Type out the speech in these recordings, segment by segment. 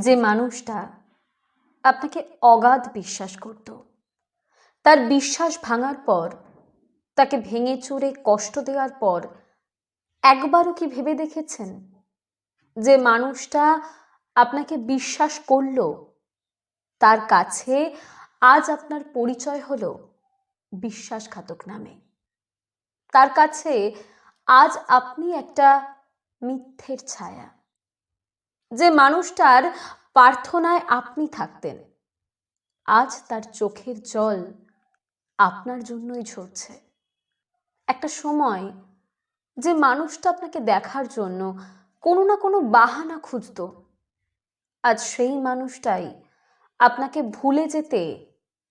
যে মানুষটা আপনাকে অগাধ বিশ্বাস করত। তার বিশ্বাস ভাঙার পর, তাকে ভেঙে চুরে কষ্ট দেওয়ার পর, একবারও কি ভেবে দেখেছেন যে মানুষটা আপনাকে বিশ্বাস করল? তার কাছে আজ আপনার পরিচয় হলো বিশ্বাসঘাতক নামে। তার কাছে আজ আপনি একটা মিথ্যের ছায়া। যে মানুষটার প্রার্থনায় আপনি থাকতেন। আজ তার চোখের জল আপনার জন্যই ঝরছে। একটা সময় যে মানুষটা আপনাকে দেখার জন্য কোনো না কোনো বাহানা খুঁজত, আজ সেই মানুষটাই আপনাকে ভুলে যেতে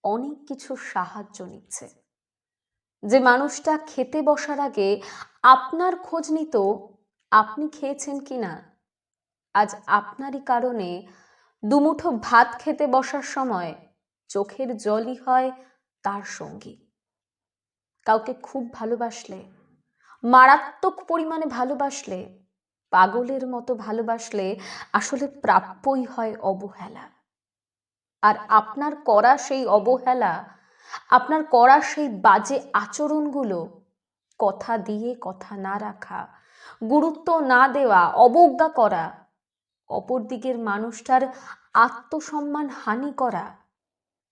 অনেক কিছু সাহায্য নিচ্ছে। যে মানুষটা খেতে বসার আগে আপনার খোঁজ নিত, আপনি খেয়েছেন কি না আজ আপনারই কারণে দুমুঠো ভাত খেতে বসার সময় চোখের জলই হয় তার সঙ্গী। কাউকে খুব ভালোবাসলে, মারাত্মক পরিমাণে ভালোবাসলে, পাগলের মতো ভালোবাসলে আসলে প্রাপ্যই হয় অবহেলা। আর আপনার করা সেই অবহেলা, আপনার করা সেই বাজে আচরণগুলো কথা দিয়ে কথা না রাখা, গুরুত্ব না দেওয়া, অবজ্ঞা করা অপর দিকের মানুষটার আত্মসম্মান হানি করা,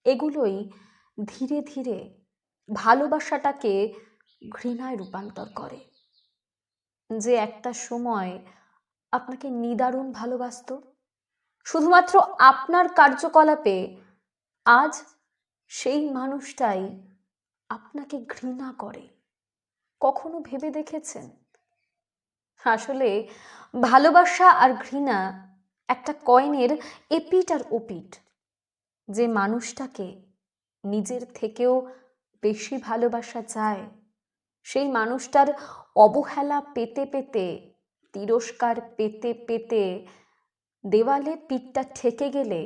এগুলোই ধীরে ধীরে ভালোবাসাটাকে ঘৃণায় রূপান্তর করে। যে একটা সময় আপনাকে নিদারুণ ভালোবাসত, শুধুমাত্র আপনার কার্যকলাপে আজ সেই মানুষটাই আপনাকে ঘৃণা করে। কখনো ভেবে দেখেছেন? আসলে ভালোবাসা আর ঘৃণা একটা কয়েনের এপিট আর ওপিট যে মানুষটাকে নিজের থেকেও বেশি ভালোবাসা চায়, সেই মানুষটার অবহেলা পেতে পেতে, তিরস্কার পেতে পেতে দেওয়ালে পিঠটা ঠেকে গেলে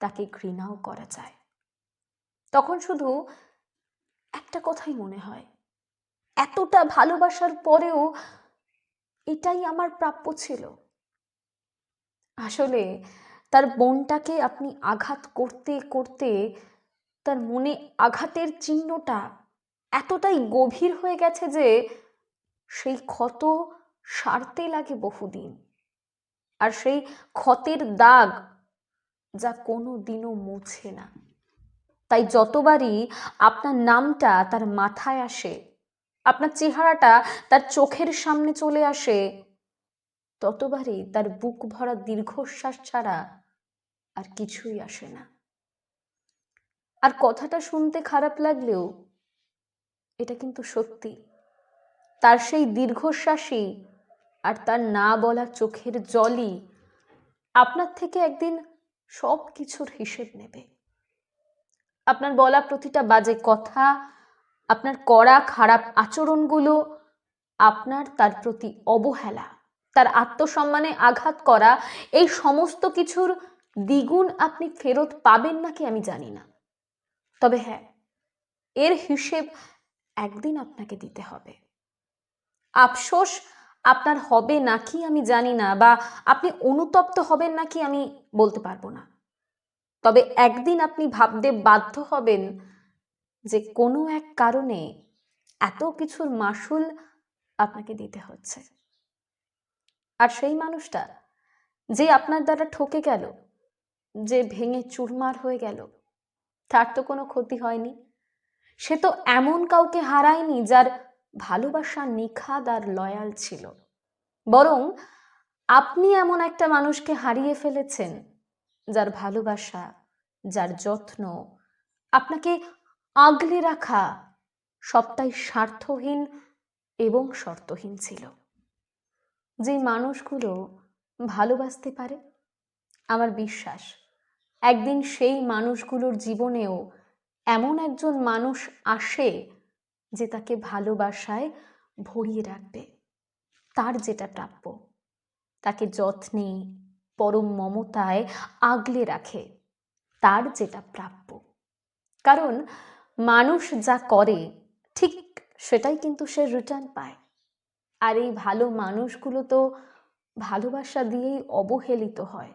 তাকে ঘৃণাও করা যায় তখন শুধু একটা কথাই মনে হয়, এতটা ভালোবাসার পরেও এটাই আমার প্রাপ্য ছিল। আসলে তার বোনটাকে আপনি আঘাত করতে করতে তার মনে আঘাতের চিহ্নটা এতটাই গভীর হয়ে গেছে যে সেই ক্ষত সারতে লাগে বহুদিন। আর সেই ক্ষতের দাগ যা কোনো দিনও মুছে না। তাই যতবারই আপনার নামটা তার মাথায় আসে, আপনার চেহারাটা তার চোখের সামনে চলে আসে ততবারই তার বুক ভরা দীর্ঘশ্বাস ছাড়া আর কিছুই আসে না। আর কথাটা শুনতে খারাপ লাগলেও এটা কিন্তু সত্যি। তার সেই দীর্ঘশ্বাসই আর তার না বলা চোখের জলই আপনার থেকে একদিন সব কিছুর হিসেব নেবে। আপনার বলা প্রতিটা বাজে কথা, আপনার করা খারাপ আচরণগুলো আপনার তার প্রতি অবহেলা। তার আত্মসম্মানে আঘাত করা, এই সমস্ত কিছুর দ্বিগুণ আপনি ফেরত পাবেন নাকি আমি জানি না। তবে হ্যাঁ এর হিসেব একদিন আপনাকে দিতে হবে। আফসোস আপনার হবে নাকি আমি জানি না বা আপনি অনুতপ্ত হবেন নাকি আমি বলতে পারব না। তবে একদিন আপনি ভাবতে বাধ্য হবেন যে কোনো এক কারণে এত কিছুর মাসুল আপনাকে দিতে হচ্ছে। আর সেই মানুষটা যে আপনার দ্বারা ঠকে গেল, যে ভেঙে চুরমার হয়ে গেল, তার তো কোনো ক্ষতি হয়নি। সে তো এমন কাউকে হারায়নি যার ভালোবাসা, নিখাদ আর লয়াল ছিল। বরং আপনি এমন একটা মানুষকে হারিয়ে ফেলেছেন যার ভালোবাসা, যার যত্ন, আপনাকে আগলে রাখা সবটাই স্বার্থহীন এবং শর্তহীন ছিল। যে মানুষগুলো ভালোবাসতে পারে, আমার বিশ্বাস, একদিন সেই মানুষগুলোর জীবনেও এমন একজন মানুষ আসে যে তাকে ভালোবাসায় ভরিয়ে রাখবে। তার যেটা প্রাপ্য, তাকে যত্নে, পরম মমতায় আগলে রাখে, তার যেটা প্রাপ্য। কারণ মানুষ যা করে, ঠিক সেটাই কিন্তু সে রিটার্ন পায়। আর এই ভালো মানুষগুলো তো ভালোবাসা দিয়েই অবহেলিত হয়।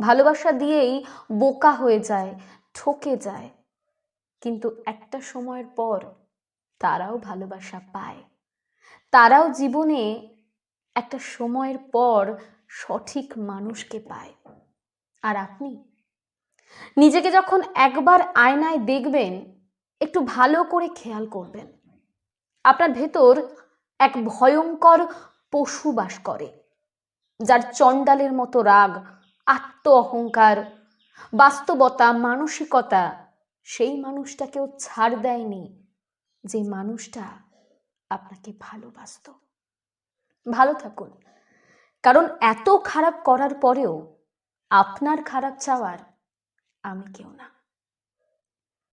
ভালোবাসা দিয়েই বোকা হয়ে যায়, ঠকে যায়। কিন্তু একটা সময়ের পর তারাও ভালোবাসা পায়। তারাও জীবনে একটা সময়ের পর সঠিক মানুষকে পায়। আর আপনি? নিজেকে যখন একবার আয়নায় দেখবেন, একটু ভালো করে খেয়াল করবেন। আপনার ভেতর এক ভয়ঙ্কর পশু বাস করে, যার চণ্ডালের মতো রাগ আত্ম অহংকার বাস্তবতা, মানসিকতা, সেই মানুষটাকেও ছাড় দেয়নি যে মানুষটা আপনাকে ভালোবাসত। ভালো থাকুন। কারণ এত খারাপ করার পরেও আপনার খারাপ চাওয়ার আমি কেউ না।